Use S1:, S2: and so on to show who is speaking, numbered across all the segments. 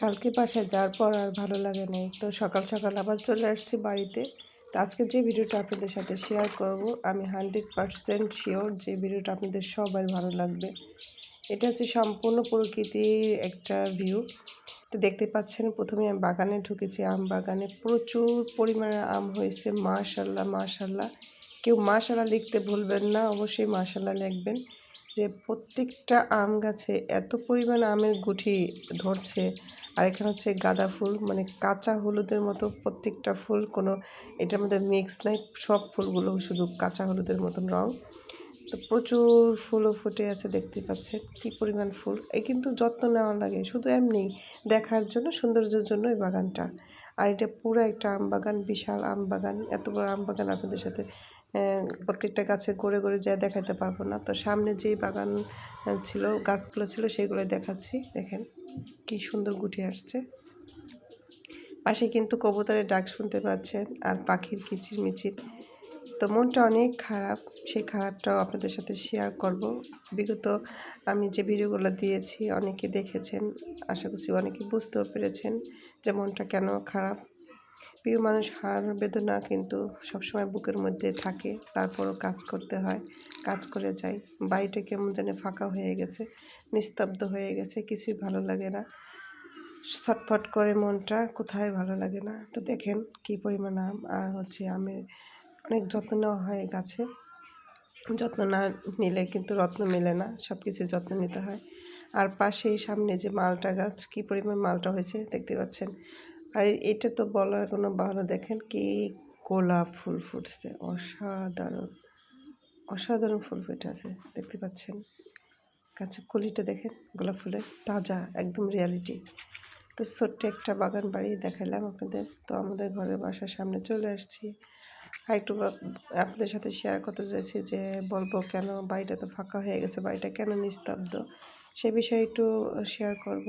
S1: কালকে বাসায় যাওয়ার পর আর ভালো লাগে নাই। তো সকাল সকাল আবার চলে আসছি বাড়িতে। তো আজকে যে ভিডিওটা আপনাদের সাথে শেয়ার করব, আমি হান্ড্রেড পারসেন্ট শিওর যে ভিডিওটা আপনাদের সবার ভালো লাগবে। এটা হচ্ছে সম্পূর্ণ প্রকৃতির একটা ভিউ তো দেখতে পাচ্ছেন, প্রথমে আমি বাগানে ঢুকেছি। আম বাগানে প্রচুর পরিমাণে আম হয়েছে। মাশাল্লাহ মাশাল্লাহ কেউ মাশাল্লাহ লিখতে ভুলবেন না, অবশ্যই মাশাল্লাহ লিখবেন। যে প্রত্যেকটা আম গাছে এত পরিমাণ আমের গুঠি ধরছে। আর এখানে হচ্ছে গাঁদা ফুল মানে কাঁচা হলুদের মতো প্রত্যেকটা ফুল, কোনো এটার মধ্যে মিক্স নাই, সব ফুলগুলো শুধু কাঁচা হলুদের মতন রং। তো প্রচুর ফুলও ফুটে আছে, দেখতে পাচ্ছেন কি পরিমাণ ফুল। এই কিন্তু যত্ন নেওয়া লাগে, শুধু এমনি দেখার জন্য, সৌন্দর্যের জন্য এই বাগানটা। আর এটা পুরো একটা আম বাগান, বিশাল আম বাগান। এত বড় আম বাগান আপনাদের সাথে প্রত্যেকটা গাছে গড়ে গড়ে যায় দেখাতে পারব না। তো সামনে যেই বাগান ছিল, গাছগুলো ছিল সেগুলো দেখাচ্ছি। দেখেন, কি সুন্দর গুটি আসছে। পাশে কিন্তু কবুতরের ডাক শুনতে পাচ্ছেন আর পাখির কিচির মিচির তো মনটা অনেক খারাপ, সেই খারাপটাও আপনাদের সাথে শেয়ার করব। বিগত আমি যে ভিডিওগুলো দিয়েছি, অনেকে দেখেছেন, আশা করছি অনেকে বুঝতেও পেরেছেন যে মনটা কেন খারাপ। প্রিয় মানুষ হার বেদনা কিন্তু সবসময় বুকের মধ্যে থাকে, তারপরও কাজ করতে হয়, কাজ করে যাই। বাড়িটা কেমন যেন ফাঁকা হয়ে গেছে, নিস্তব্ধ হয়ে গেছে, কিছুই ভালো লাগে না। ছটফট করে মনটা, কোথায় ভালো লাগে না। তো দেখেন কি পরিমাণ আম, আর হচ্ছে আমের অনেক যত্ন নেওয়া হয় গাছে। যত্ন না নিলে কিন্তু রত্ন মেলে না সব কিছু যত্ন নিতে হয়। আর পাশেই সামনে যে মালটা, গাছ, কি পরিমাণ মালটা হয়েছে দেখতে পাচ্ছেন? আর এটা তো বলার কোনো ভালো দেখেন কি গোলাপ ফুল ফুটছে, অসাধারণ অসাধারণ ফুল ফুটে আছে দেখতে পাচ্ছেন? কাছে কলিটা দেখেন, গোলাপ ফুলের তাজা, একদম রিয়ালিটি তো ছোট্ট একটা বাগান বাড়ি দেখালাম আপনাদের, তো আমাদের ঘরের বাসার সামনে চলে আসছি। আর একটু আপনাদের সাথে শেয়ার করতে চাইছি যে, বলব কেন বাড়িটা তো ফাঁকা হয়ে গেছে, বাড়িটা কেন নিস্তব্ধ? সে বিষয়ে একটু শেয়ার করব।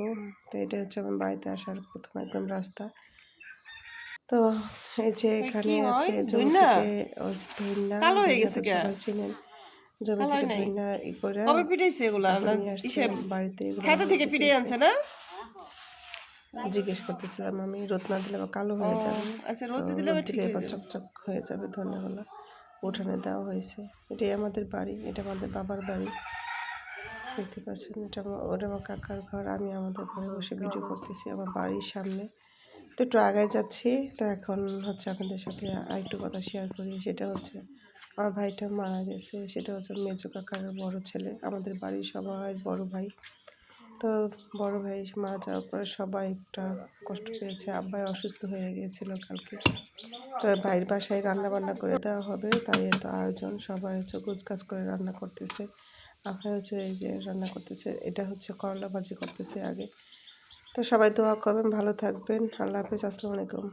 S1: তো এটা হচ্ছে আমার বাড়িতে আসার প্রথম একদম রাস্তা। তো এই যে এখানে আছে জমি
S2: কালো হয়ে গেছে
S1: চিনেন। জমি থেকে ধইনা ই করে
S2: কবে পিটাইছে এগুলা?
S1: তারপরে নিয়ে আসছে বাড়িতে এগুলো
S2: থেকে পিটে আনছে না?
S1: জিজ্ঞেস করতেছিলাম আমি রোদ না দিলে বা কালো হয়ে যাবে।
S2: আচ্ছা রোদ দিলে
S1: দিলে এবার চকচক হয়ে যাবে ধন্যগুলো উঠানে দেওয়া হয়েছে। এটাই আমাদের বাড়ি এটা আমাদের বাবার বাড়ি। দেখতে পাচ্ছেন, এটা আমার ওটা আমার কাকার ঘর। আমি আমাদের ঘরে বসে ভিডিও করতেছি আমার বাড়ির সামনে। তো একটু আগায় যাচ্ছি। তো এখন হচ্ছে আপনাদের সাথে আরেকটু কথা শেয়ার করি। সেটা হচ্ছে আমার ভাইটা মারা গেছে। সেটা হচ্ছে মেজো কাকার বড় ছেলে। আমাদের বাড়ির সবাই বড় ভাই। তো বড় ভাই মারা যাওয়ার পরে সবাই একটা কষ্ট পেয়েছে। আব্বাই অসুস্থ হয়ে গিয়েছিল কালকে। তো ভাইয়ের বাসায় রান্না বান্না করে দেওয়া হবে। তাই এত আয়োজন। সবাই হচ্ছে কাজ করে রান্না করতেছে। আপনার হচ্ছে এই যে রান্না করতেছে, এটা হচ্ছে করলা ভাজি করতেছে আগে। তো সবাই দোয়া করবেন, ভালো থাকবেন। আল্লাহ হাফিজ, আসসালামু আলাইকুম।